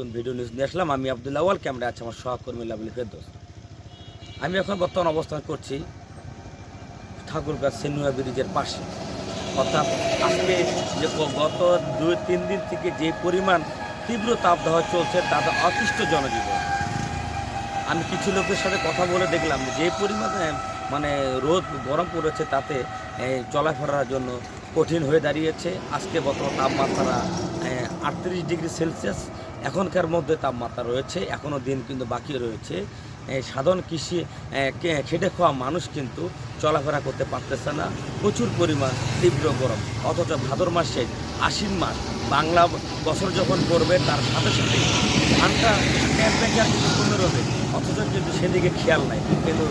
নতুন video news নিয়ে আসলাম। আমি আবদুল্লাহ ওয়াল ক্যামেরা আছে আমার সহকর্মী লাভলি ফেরদোস। আমি এখন বর্তমান অবস্থান করছি ঠাকুরগাঁ সেনুয়া ব্রিজের পাশে। অর্থাৎ আজকে যে গত দুই, তিন দিন থেকে যে পরিমাণ তীব্র তাপদাহ চলছে তাতে অতিষ্ঠ জনজীবন। আমি কিছু লোকের সাথে কথা বলে দেখলাম যে পরিমাণে মানে রোদ গরম পড়েছে, তাতে চলাফেরার জন্য কঠিন হয়ে দাঁড়িয়েছে। আজকে বর্তমান তাপমাত্রা আটত্রিশ ডিগ্রি সেলসিয়াস। এখনকার মধ্যে তাপমাত্রা রয়েছে এখনও দিন কিন্তু বাকি রয়েছে। সাধারণ কৃষি খেটে খাওয়া মানুষ কিন্তু চলাফেরা করতে পারতেছে না। প্রচুর পরিমাণ তীব্র গরম। অথচ ভাদর মাসে আশ্বিন মাস, বাংলা বছর যখন পড়বে, তার সাথে সাথে ধানটা টেম্পারেচার কিন্তু কমে রবে। অথচ কিন্তু সেদিকে খেয়াল নাই। কিন্তু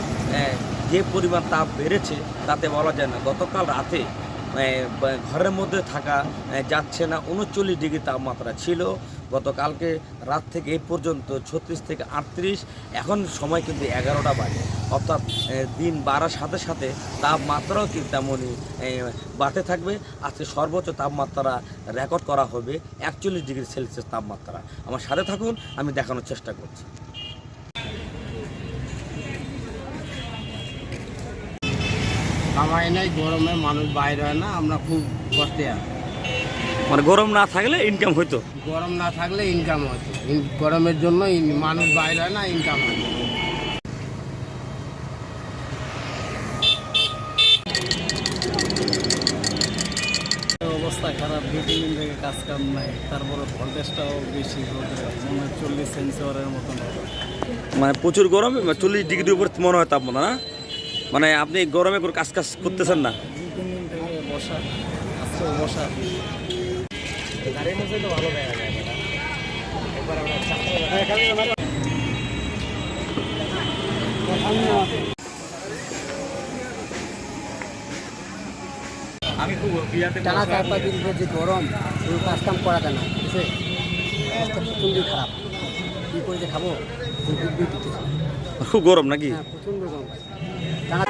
যে পরিমাণ তাপ বেড়েছে, তাতে বলা যায় না। গতকাল রাতে ঘরের মধ্যে থাকা যাচ্ছে না, উনচল্লিশ ডিগ্রি তাপমাত্রা ছিল। গতকালকে রাত থেকে এই পর্যন্ত ছত্রিশ থেকে আটত্রিশ, এখন সময় কিন্তু এগারোটা বাজে। অর্থাৎ দিন বাড়ার সাথে সাথে তাপমাত্রাও কিন্তু তেমনই বাড়তে থাকবে। আজকে সর্বোচ্চ তাপমাত্রা রেকর্ড করা হবে একচল্লিশ ডিগ্রি সেলসিয়াস তাপমাত্রা। আমার সাথে থাকুন, আমি দেখানোর চেষ্টা করছি। কামাই নাই, গরমে মানুষ বাইরে হয় না, আমরা খুব কষ্টে আছি। মানে গরম না থাকলে ইনকাম হইতো। গরম না থাকলে ইনকাম হতো। গরমের জন্য মানুষ বাইরে হয় না ইনকাম হয়। অবস্থা খারাপ দু তিন দিন থেকে কাজ কাম নাই। তারপরে ভোল্টেজটাও বেশি মনে হয় চল্লিশ সেন্সরের মতন মানে প্রচুর গরম চল্লিশ ডিগ্রির উপর মনে হয় তাপমাত্রা না? মানে আপনি গরমে কোনো কাজ কাজ করতেছেন না? তিন দিন থেকে বসা। টানা চার পাঁচ দিন ধরে যে গরম কোনো কাজ কাম করা যায় না বুঝছে অবস্থা প্রচণ্ডই খারাপ। কী করে যে খাব? খুব গরম নাকি? হ্যাঁ প্রচণ্ড গরম ভাই টানা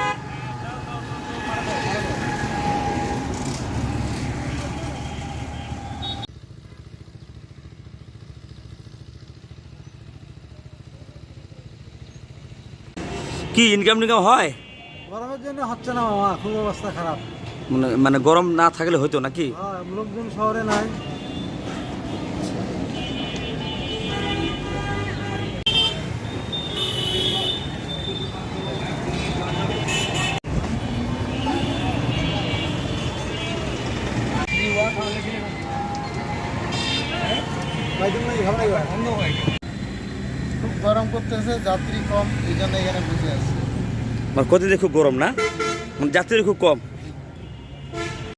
কি ইনকাম টিনকাম হয়? গরমের জন্য হচ্ছে না মামা খুব অবস্থা খারাপ। মানে মানে গরম না থাকলে হইতো নাকি? হ্যাঁ, লোকজন শহরে নাই। গরম করতেছে, যাত্রী কম, এই জন্য এখানে বসে আছে। মানে কতদিন খুব গরম না? মানে যাত্রী খুব কম।